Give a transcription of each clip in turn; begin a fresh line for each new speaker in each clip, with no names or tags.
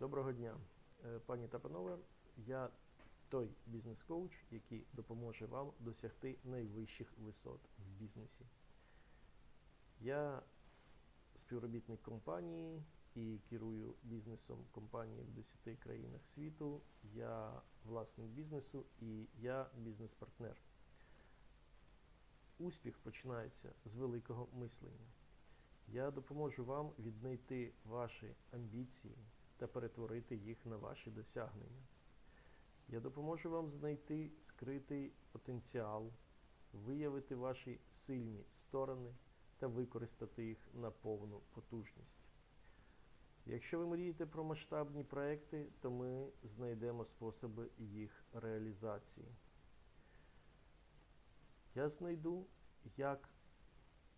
Доброго дня, Е, пані та панове. Я той бізнес-коуч, який допоможе вам досягти найвищих висот в бізнесі. Я співробітник компанії і керую бізнесом компанії в 10 країнах світу. Я власник бізнесу і я бізнес-партнер. Успіх починається з великого мислення. Я допоможу вам віднайти ваші амбіції та перетворити їх на ваші досягнення. Я допоможу вам знайти скритий потенціал, виявити ваші сильні сторони та використати їх на повну потужність. Якщо ви мрієте про масштабні проекти, то ми знайдемо способи їх реалізації. Я знайду, як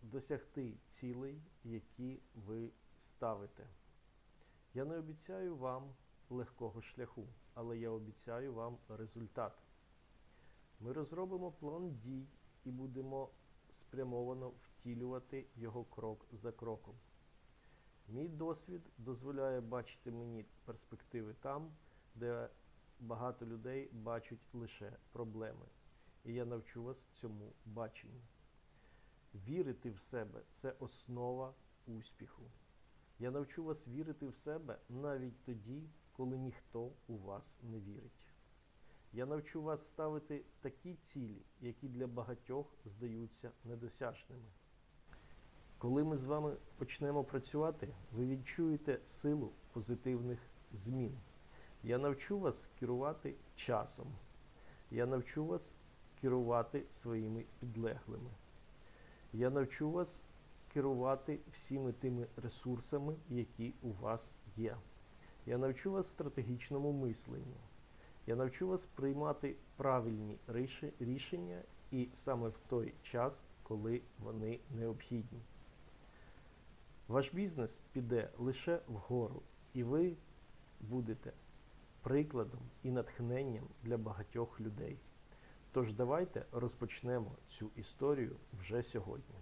досягти цілей, які ви ставите. Я не обіцяю вам легкого шляху, але я обіцяю вам результат. Ми розробимо план дій і будемо спрямовано втілювати його крок за кроком. Мій досвід дозволяє бачити мені перспективи там, де багато людей бачать лише проблеми. І я навчу вас цьому баченню. Вірити в себе це основа успіху. Я навчу вас вірити в себе навіть тоді, коли ніхто у вас не вірить. Я навчу вас ставити такі цілі, які для багатьох здаються недосяжними. Коли ми з вами почнемо працювати, ви відчуєте силу позитивних змін. Я навчу вас керувати часом. Я навчу вас керувати своїми підлеглими. Я навчу вас керувати всіми тими ресурсами, які у вас є. Я навчу вас стратегічному мисленню. Я навчу вас приймати правильні рішення і саме в той час, коли вони необхідні. Ваш бізнес піде лише вгору, і ви будете прикладом і натхненням для багатьох людей. Тож давайте розпочнемо цю історію вже сьогодні.